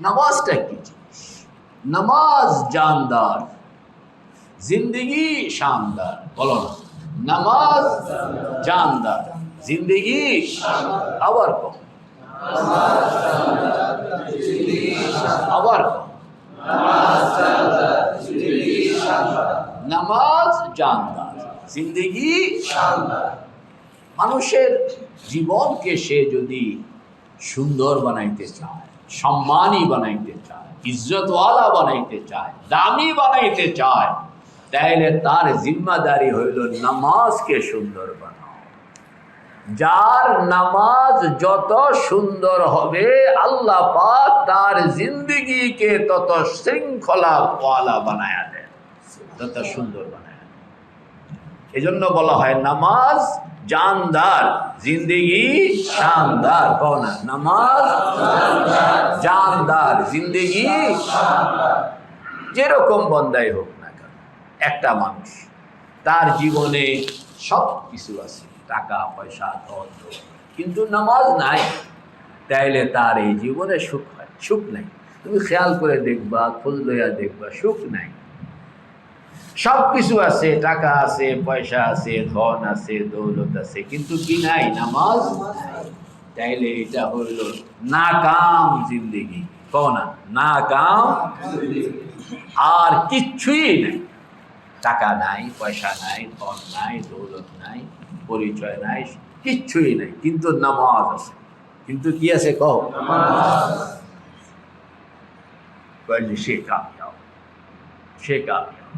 নামাজটা কি জিনিস নামাজ জানদার, জিন্দগি শানদার, বলো না। নামাজ জানদার, জিন্দগি আবার কম আবার নামাজ জানদার, জিন্দগি মানুষের জীবনকে সে যদি সুন্দর বানাইতে চায় সম্মানী বানাইতে চায়, ইজ্জতওয়ালা বানাইতে চায়, দামি বানাইতে চায় তাহলে তার জিম্মাদারি হইল নামাজকে সুন্দর বানাও। যার নামাজ যত সুন্দর হবে, আল্লাহ পাক তার জিন্দগিকে তত শৃঙ্খলা ওয়ালা বানায়া দেন, তত সুন্দর বানায়া এই জন্য বলা হয় নামাজ জানদার, জিন্দগি শানদার, কও না, নামাজ জানদার, জিন্দগি। যেরকম বন্দাই হোক না কেন, একটা মানুষ, তার জীবনে সব কিছু আছে, টাকা, পয়সা, ধন কিন্তু নামাজ নাই, তাইলে তার এই জীবনে সুখ হয়। সুখ নাই। তুমি খেয়াল করে দেখবা, খোঁজ লইয়া দেখবা, সুখ নাই। সব কিছু আছে, টাকা আছে, পয়সা আছে, ধন আছে, দৌলত আছে, কিন্তু কি নাই? নামাজ তাইলে এটা হইল নাকাম জিন্দিগি। কনা নাকাম আর কিচ্ছুই নাই। টাকা নাই, পয়সা নাই, ধন নাই, দৌলত নাই, পরিচয় নাই কিচ্ছুই নাই। কিন্তু নামাজ আছে। কিন্তু কি আছে কহ সে কামিয়াব। সে কামিয়াব।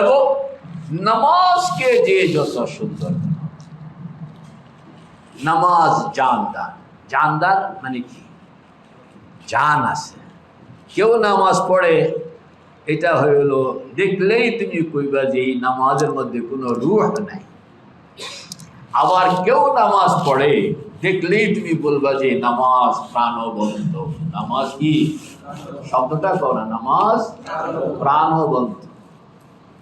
এবং নামাজকে যে যত সুন্দর নামাজ জানদার। জানদার মানে কি? জান আছে। কেউ নামাজ পড়ে, এটা হইল, দেখলেই তুমি কইবা যে এই নামাজের মধ্যে কোনো রুহ নাই। আবার কেউ নামাজ পড়ে, দেখলেই তুমি বলবা যে নামাজ প্রাণবন্ত। নামাজ কি? শব্দটা না, নামাজ প্রাণবন্ত।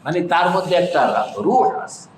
মানে তার মধ্যে একটা রুহ আছে।